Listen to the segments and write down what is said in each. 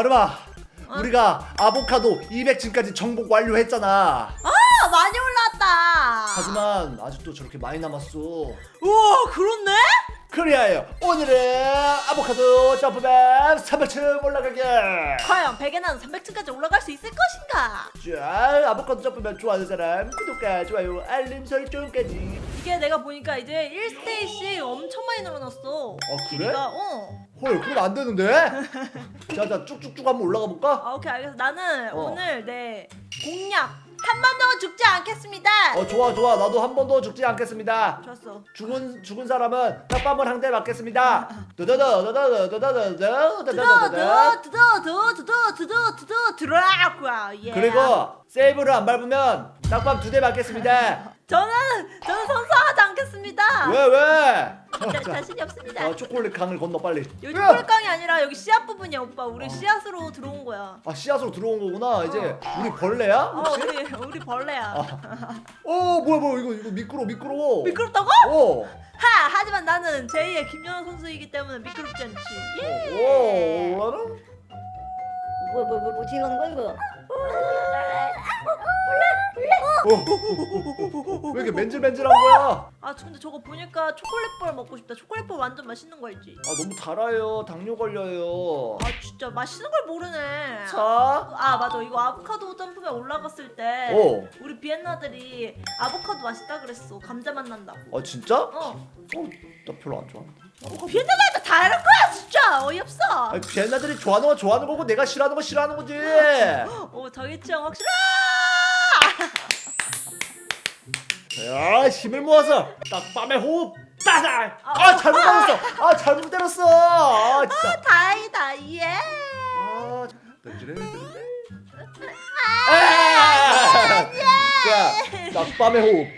아르마 우리가 아보카도 200층까지 정복 완료했잖아 아 많이 올라왔다. 하지만 아직도 저렇게 많이 남았어 우와 그렇네? 그리하여 오늘은 아보카도 점프맵 300층 올라가게 과연 베개는 300층까지 올라갈 수 있을 것인가? 자 아보카도 점프맵 좋아하는 사람 구독과 좋아요 알림 설정까지 이게 내가 보니까 이제 1스테이씩 엄청 많이 늘어났어. 그래? 길이가 어. 헐 그럼 안 되는데? 자자 쭉쭉쭉 한번 올라가 볼까? 아 오케이 알겠어. 나는 어. 오늘 내 공략 한 번도 죽지 않겠습니다. 어 좋아 좋아 나도 한 번도 죽지 않겠습니다 좋았어. 죽은 죽은 사람은 딱밤을 한 대 맞겠습니다. 예. 안 밟으면 딱밤 두 대 맞겠습니다. 저는 저는 선서하지 않겠습니다. 왜 왜? 자, 자, 자신이 없습니다. 어, 초콜릿 강을 건너 빨리. 여기 야! 초콜릿강이 아니라 여기 씨앗 부분이야 오빠. 우리 어. 씨앗으로 들어온 거야. 아 씨앗으로 들어온 거구나. 이제 우리 벌레야? 어 혹시? 우리 우리 벌레야. 어 뭐야 뭐야 이거 이거 미끄러 미끄러워. 미끄럽다고? 어. 하! 하지만 나는 제2의 김연아 선수이기 때문에 미끄럽지 않지. 예. 오. 오. 뭐, 뭐, 뭐, 뭐, 어떻게 가는 거야, 이거? 어. 왜 이렇게 맨질맨질한 거야? 아 근데 저거 보니까 초콜릿볼 먹고 싶다. 초콜릿볼 완전 맛있는 거 알지? 아 너무 달아요. 당뇨 걸려요. 아 진짜 맛있는 걸 모르네. 자. 아 맞아 이거 아보카도 점프에 올라갔을 때 어. 우리 비엔나들이 아보카도 맛있다 그랬어. 감자 맛 난다고. 아 진짜? 어. 어, 나 별로 안 좋아하는데. 비엔나들한테 다 이럴 거야 진짜 어이없어. 아니 비엔나들이 좋아하는 건 좋아하는 거고 내가 싫어하는 건 싫어하는 거지. 오 자기 취향 확실하. 야 힘을 모아서 딱 밤에 호흡 따닥. 아 잘못 때렸어. 아 잘못 때렸어. 아 진짜. 다행이다 예. 아 던지래 던지래. 아! 자딱 밤에 호흡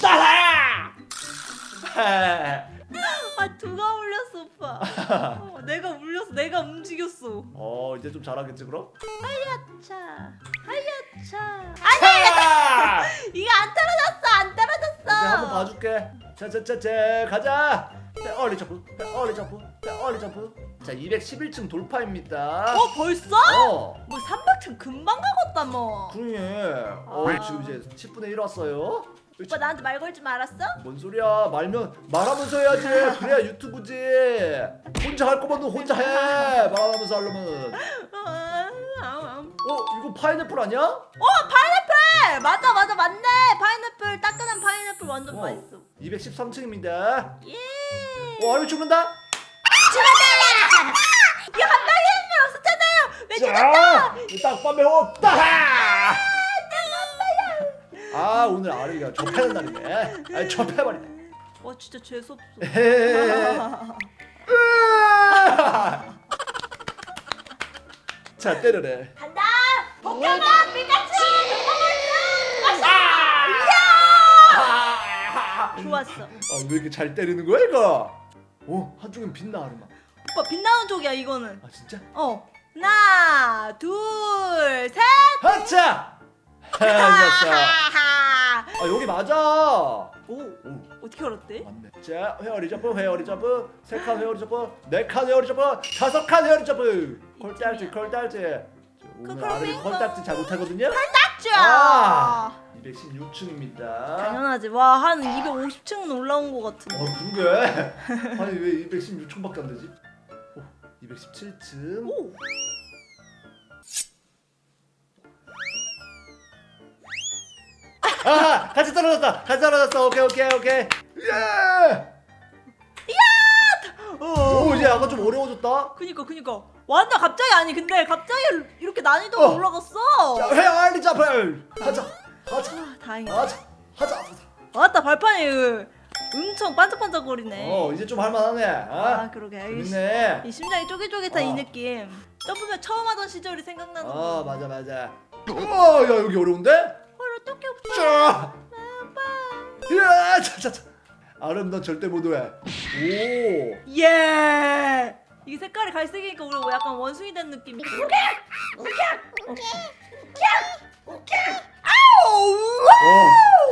따닥. 아 누가 울렸어 오빠. 어, 내가 울렸어. 내가 움직였어. 어 이제 좀 잘하겠지 그럼? 차. 하야차. 아! 이게 안 떨어졌어. 안 떨어졌어. 이제 한번 봐줄게. 자자자자 가자. 어리 점프, 어리 점프, 어리 점프. 자 211층 돌파입니다. 어 벌써? 어. 뭐 300층 금방 가겠다 뭐. 그러네. 어 아. 지금 이제 10분의 1 왔어요. 오빠 나한테 말 걸지 말았어? 뭔 소리야? 말면 말하면서 해야지. 그래야 유튜브지. 혼자 할 거면 혼자 해. 말하면서 하려면. 어 이거 파인애플 아니야? 어 파인애플 맞아 맞아 맞네 파인애플 따끈한 파인애플 완전 어. 맛있어 213층입니다. 예 어 아래 죽는다. 이거 한 방에 없었잖아요 왜 죽었다 자, 딱밤에 없다. 아 오늘 아리가 접하는 날이네. 아 접해버리네. 와 진짜 재수없어 자 때려래. 간다 포켓몬 피카츄 좋았어 아왜 이렇게 잘 때리는 거야 이거? 오 한쪽은 빛나 아르마. 오빠 빛나는 쪽이야 이거는 아 진짜? 어 하나 둘 셋 하차. 하차. 하하하 아 여기 맞아. 오 오 어떻게 알았대? 맞네. 자 회오리 점프 회오리 점프 세 칸 회오리 점프 네 칸 회오리 점프 다섯 칸 회오리 점프. 콜딱지 콜딱지. 자, 오늘 빙고. 콜딱지 잘 못하거든요. 짜아 216층입니다. 당연하지 와 한 250층은 올라온 것 같은데 어 그러게 아니 왜 216층밖에 안 되지? 오 217층 오 아 같이 떨어졌다. 같이 떨어졌어. 오케이 오케이 오케이. 예! 어. 오 이제 아까 좀 어려워졌다. 그니까 그니까. 완전 갑자기? 아니 근데 갑자기 이렇게 난이도가 어. 올라갔어? 자 회알리 점프 하자. 하자. 아, 다행이다. 하자. 하자. 하자 아따 발판이. 엄청 반짝반짝거리네. 어 이제 좀 할만하네. 아 아 그러게. 이, 재밌네. 이 심장이 쪼깃쪼깃한 이 어. 느낌. 점프면 처음 하던 시절이 생각나는 아 거. 맞아 맞아. 우와 야 여기 어려운데? 헐 어떡해 오 빠자 아빠 야 자자자 아름 넌 절대 못 해. 오예 이게 색깔이 갈색이니까 우리 뭐 약간 원숭이 된 느낌이 어, 겁나.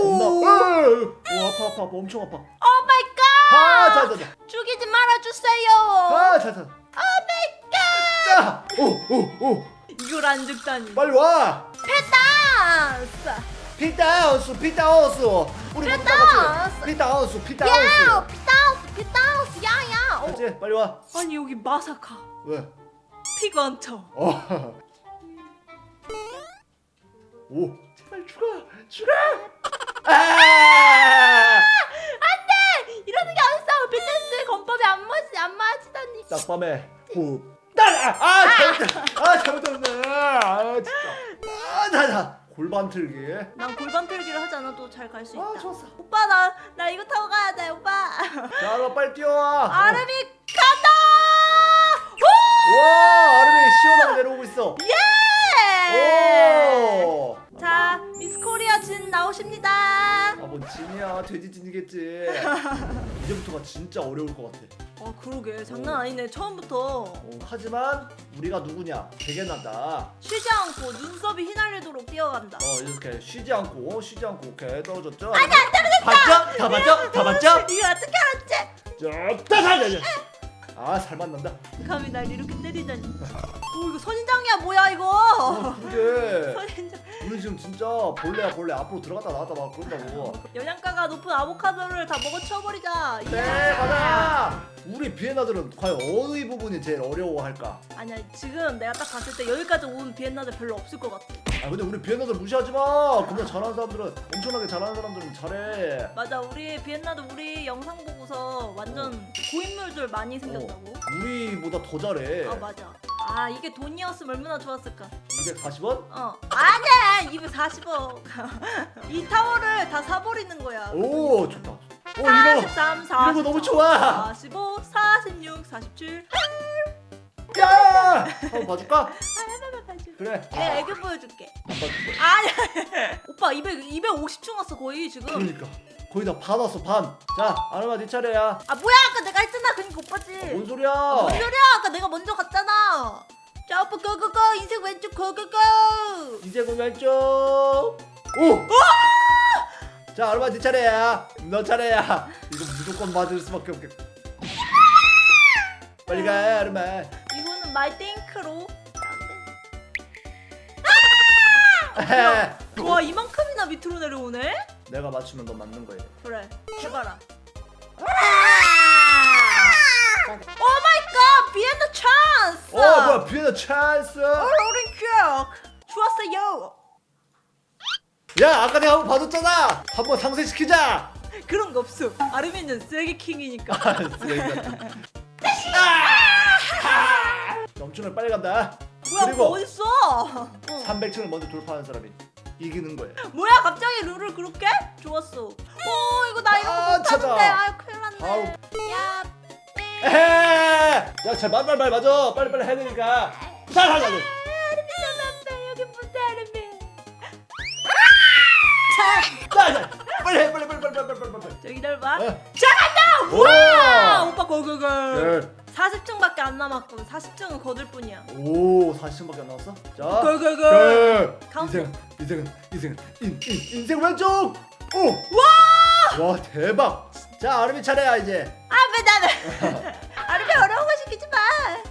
오, 아파 아파 아파 엄청 아파. 오 마이 갓 아, 자, 자, 자. 죽이지 말아 주세요 아, 자, 자. 오 마이 갓 자. 오오오 이걸 안 죽다니. 빨리 와 패다스. 피다우스 피다우스 우리 다 같이 피다우스 피다우스. 야, 피다우스, 피다우스, 야 야. 어, 알지? 빨리 와. 아니 여기 마사카. 왜? 피가 안 쳐. 어. 오 제발 죽어 죽어 아! 안돼, 이러는 게 어딨어. 비트스 건법이 안 맞지, 안 맞히다니. 딱밤에 호흡 따라 아 잘못했 아 잘못했네. 아 진짜. 아 나 나 골반 틀기 난 골반 틀기를 하지 않아도 잘 갈 수 있다. 아 좋았어 오빠 나 나 이거 타고 가야 돼, 오빠. 자너 빨리 뛰어와 아름이 간다. 와 아름이 시원하게 내려오고 있어 예! 오 자, 진 나오십니다. 아뭔 진이야 돼지 진이겠지 이제부터가 진짜 어려울 것 같아 어, 그러게 장난 아니네. 처음부터 어, 하지만 우리가 누구냐 대견하다 쉬지 않고 눈썹이 휘날리도록 뛰어간다. 어 이렇게 쉬지 않고 쉬지 않고 오케이 떨어졌죠 아니 안 떨어졌다 봤죠? 다 봤죠? 다 봤죠? 이거 어떻게 알았지? 짜자자자 아살 만난다 감히 날 이렇게 때리다니. 오, 이거 선인장이야 뭐야 이거? 어 그게 선인장. 우리 지금 진짜 벌레야 벌레 앞으로 들어갔다 나왔다 막 그런다고 영양가가 높은 아보카도를 다 먹어 치워버리자. 네 가자 우리 비엔나들은 과연 어느 부분이 제일 어려워할까 아니야 지금 내가 딱 봤을 때 여기까지 온 비엔나들 별로 없을 것 같아. 아 근데 우리 비엔나들 무시하지 마 그보다 잘하는 사람들은 엄청나게 잘하는 사람들은 잘해 맞아 우리 비엔나도 우리 영상 보고서 완전 고인물들 많이 생겼다고. 우리보다 더 잘해 아 맞아. 아 이게 돈이었으면 얼마나 좋았을까. 240원? 어 아니야 240억. 이 타워를 다 사버리는 거야. 오 좋다 오 이거 43, 44, 이런 거 너무 좋아 45, 46, 47. 야 한번 봐줄까? 그래 내가 애교 보여줄게. 안 봐줄게 아니야. 오빠 200, 250층 왔어 거의 지금. 그러니까 거의 다 반 왔어 반 자 아르마 네 차례야 아 뭐야 아까 내가 했잖아 그니까 오빠지. 뭔 소리야 뭔 소리야 아까 내가 먼저 갔잖아. 자 오빠 고고고 인생 왼쪽 고고고. 이제 그 왼쪽 오! 자 아르마 네 차례야 너 차례야 이거 무조건 맞을 수밖에 없겠 빨리 가 아르마 이거는 마이 땡크로. 와 이만큼이나 밑으로 내려오네? 내가 맞추면 너 맞는 거야 그래 해봐라. 찬스. 어 뭐야 비엔나 찬스 오른 큐 좋았어요. 야 아까 내가 한 번 봐줬잖아 한번 상쇄시키자 그런 거 없어. 아르미는 쓰레기 킹이니까. 아, 쓰레기 같은. 아! 엄청나게 빨리 간다 뭐야 그리고 오빠 어딨어? 어. 300층을 먼저 돌파하는 사람이 이기는 거야 뭐야 갑자기 룰을 그렇게? 좋았어. 오 이거 나 이런 아, 거 못하는데. 아유 큰일 났네. 바로. 야. 네. 에헤 야잘 말말말 맞아 빨리빨리 해야 되니까 잘 하자 아르미 남았다 여기 못해 아르미. 자자 빨리 해 빨리 빨리 빨리 빨리 빨리 빨리 저기 날 봐. 어. 자 간다. 오! 와 오빠 고고고. 네. 40층밖에 안 남았고 40층은 거들 뿐이야. 오 40층밖에 안 남았어? 자 고고고. 네. 가운데. 인생은 인생은 인생은 인, 인, 인생 왼쪽 오 와 와 대박 자 아름이 차례야 이제 아왜 나는 아르미 어려운 거 시키지 마.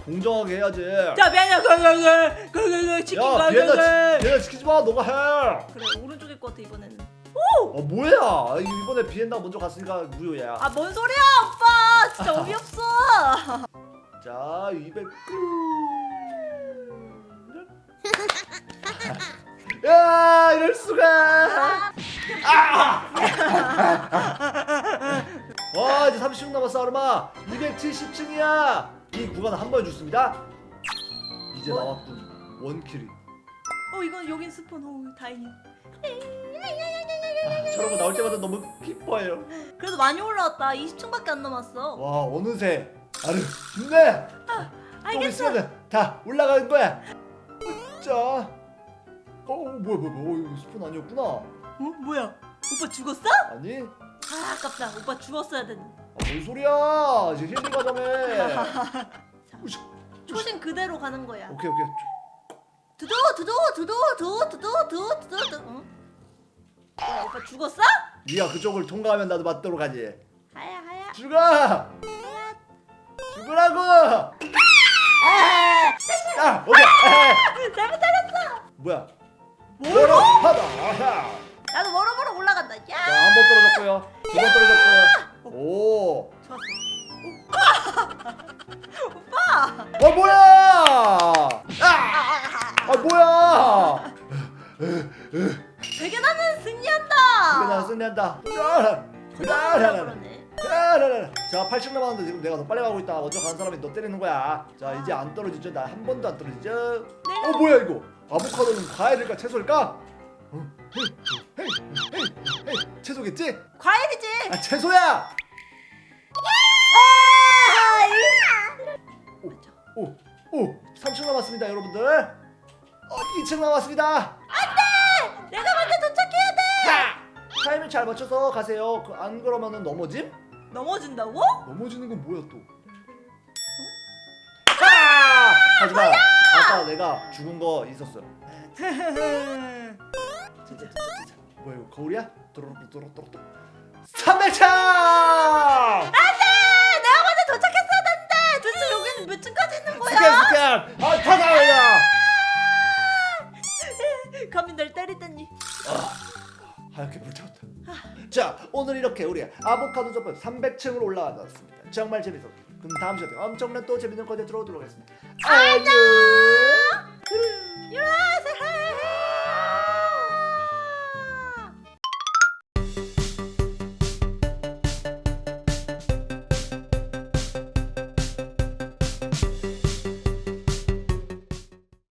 공정하게 해야지 자 미안해 고고고 고고고 치킨 야 비엔나. 비엔나 시키지 마 너가 해 그래 오른쪽일 것 같아 이번에는. 어 뭐야 이번에 비엔나 먼저 갔으니까 무효야 아 뭔 소리야 오빠 진짜 어이없어. 자 200. 야 이럴 수가. 아! 와 이제 30분 남았어 아르마. 270층이야. 이 구간을 한 번에 죽습니다. 이제 뭐? 나왔군 원킬이. 어 이건 여긴 스폰 오 다행이야. 아, 저런 거 나올 때마다 너무 기뻐해요. 그래도 많이 올라왔다. 20층밖에 안 남았어. 와 어느새 아르 힘내. 좀 알겠어. 있으면 다 올라가는 거야. 자. 어 뭐야 뭐야 뭐야 어, 이거 스폰 아니었구나. 어 뭐야? 오빠 죽었어? 아니 아 아깝다. 오빠 죽었어야 됐는데. 아, 뭔 소리야 이제 힐링 가자며 초신 그대로 가는 거야. 오케이 오케이 두두 두두 두두 두두 두두 두두 두두. 응? 뭐야 오빠 죽었어? 네가 그쪽을 통과하면 나도 맞도록 하지 하야 하야. 죽어 죽으라고 아, 아 오케이 에헤. 잘못 때렸어. 뭐야 뭐로 하다 아하 나도 멀어멀어 올라간다. 야. 자 한 번 떨어졌고요. 두 번 떨어졌고요. 오! 좋았어. 오빠. 어 뭐야! 아, 아 뭐야! 되게 나는 승리한다. 이거 나 승리한다. 그러네. 자80 남았는데 지금 내가 더 빨리 가고 있다. 먼저 가는 사람이 너 때리는 거야. 자 이제 안 떨어지죠? 나 한 번도 안 떨어지죠? 내가- 어 뭐야 이거? 아보카도는 과일일까? 채소일까 채소겠지 과일이지. 아 채소야 오 오 3층 남았습니다 여러분들 어 2층 남았습니다 내가 먼저 도착해야 돼. 하! 타이밍 잘 맞춰서 가세요 그, 안 그러면은 넘어짐 넘어진다고? 넘어지는 건 뭐야 또? 하! 하지만 아까 내가 죽은 거 있었어. 짜자자자자. 뭐야 이거 거울이야? 또로또로또로. 300차! 안돼. 내가 먼저 도착했어야 되는데. 도대체 여기는 몇 층까지 있는 스캔 거야? 스캔! 아 타다야! 감히 날 때리다니. 하얗게 불태웠다. 자 오늘 이렇게 우리 아보카도 젖밥 300층으로 올라가봤습니다. 정말 재밌었고 그럼 다음 시간에 엄청난 또 재밌는 컨텐츠로 오도록 하겠습니다. 안녕!